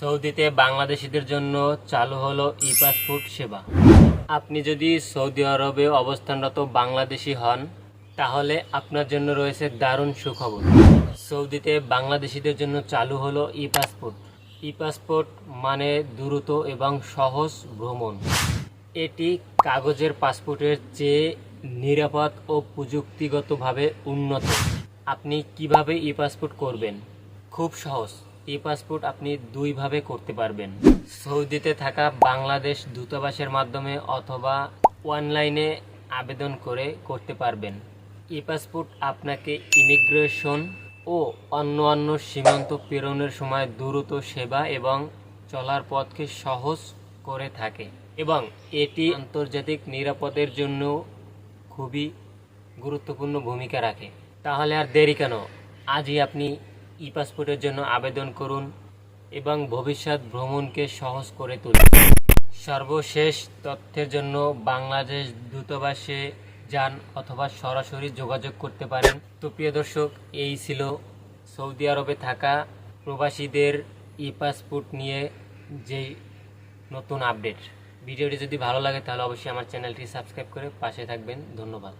সৌদিতে বাংলাদেশিদের জন্য চালু হলো ই পাসপোর্ট সেবা। আপনি যদি সৌদি আরবে অবস্থানরত বাংলাদেশি হন, তাহলে আপনার জন্য রয়েছে দারুণ সুখবর। সৌদিতে বাংলাদেশিদের জন্য চালু হলো ই পাসপোর্ট ই পাসপোর্ট মানে দ্রুত এবং সহজ ভ্রমণ। এটি কাগজের পাসপোর্টের চেয়ে নিরাপদ ও প্রযুক্তিগতভাবে উন্নত। আপনি কীভাবে ই পাসপোর্ট করবেন? খুব সহজ। ই পাসপোর্ট আপনি দুইভাবে করতে পারবেন। সৌদিতে থাকা বাংলাদেশ দূতাবাসের মাধ্যমে অথবা অনলাইনে আবেদন করে করতে পারবেন। ই পাসপোর্ট আপনাকে ইমিগ্রেশন ও অন্য অন্য সীমান্ত প্রেরণের সময় দ্রুত সেবা এবং চলার পথকে সহজ করে থাকে এবং এটি আন্তর্জাতিক নিরাপদের জন্য খুবই গুরুত্বপূর্ণ ভূমিকা রাখে। তাহলে আর দেরি কেন? আজই আপনি ই পাসপোর্টের জন্য আবেদন করুন এবং ভবিষ্যৎ ভ্রমণকে সহজ করে তুলুন। সর্বশেষ তথ্যের জন্য বাংলাদেশ দূতাবাসে যান অথবা সরাসরি যোগাযোগ করতে পারেন। তো প্রিয় দর্শক, এই ছিল সৌদি আরবে থাকা প্রবাসীদের ই পাসপোর্ট নিয়ে যে নতুন আপডেট। ভিডিওটি যদি ভালো লাগে তাহলে অবশ্যই আমার চ্যানেলটি সাবস্ক্রাইব করে পাশে থাকবেন। ধন্যবাদ।